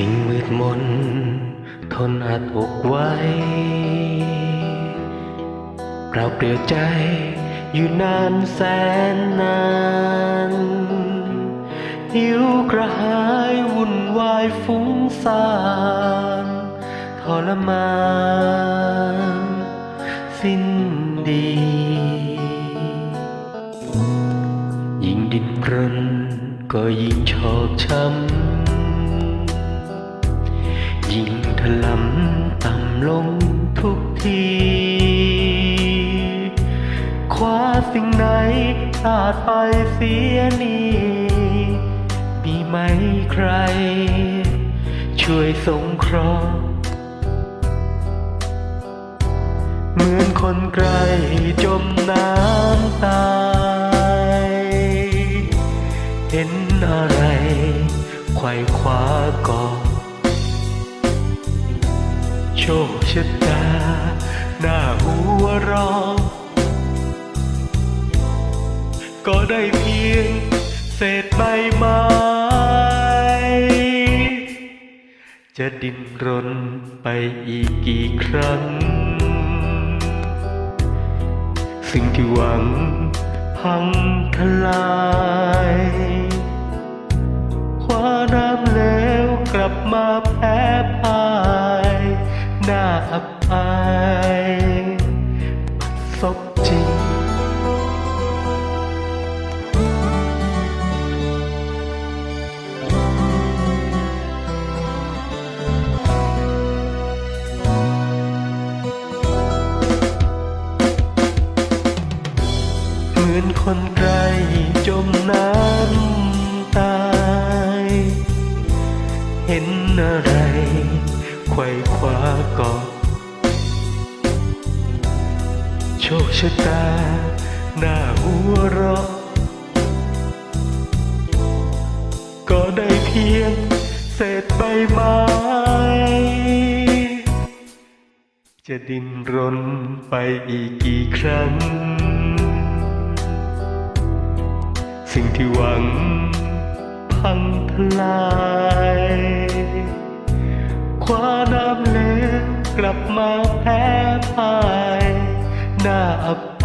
สิ่งมืดมน ทนอัดอกไว้เปล่าเปลี่ยวใจ อยู่นานแสนนานหิวกระหายวุ่นวายฟุ้งซ่านทรมานสิ้นดี ยิ่งดิ้นรนก็ยิ่งชอกช้ำ ยิ่งถล่ำต่ำลงทุกที คว้าสิ่งไหนพลาดไปเสียนี่มีไหมใคร ช่วยสงเคราะห์เหมือนคนไกลจมน้ำตาย เห็นอะไรไขว่คว้าก่อน โชคชะตาหน้าหัวรอ ก็ได้เพียงเศษใบไม้จะดิ้นรนไปอีกกี่ครั้ง สิ่งที่หวังพังทลาย อับอายบัดซบจริง เหมือนคนไกลจมน้ำตาย เห็นอะไรไขว่คว้าก่อ โชคชะตาหน้าหัวเรอก็ได้เพียงเศษใบไม้ จะดิ้นรนไปอีกกี่ครั้ง สิ่งที่หวังพังทลายคว้าน้ำเล็กกลับมาแพ้พ่าย अपना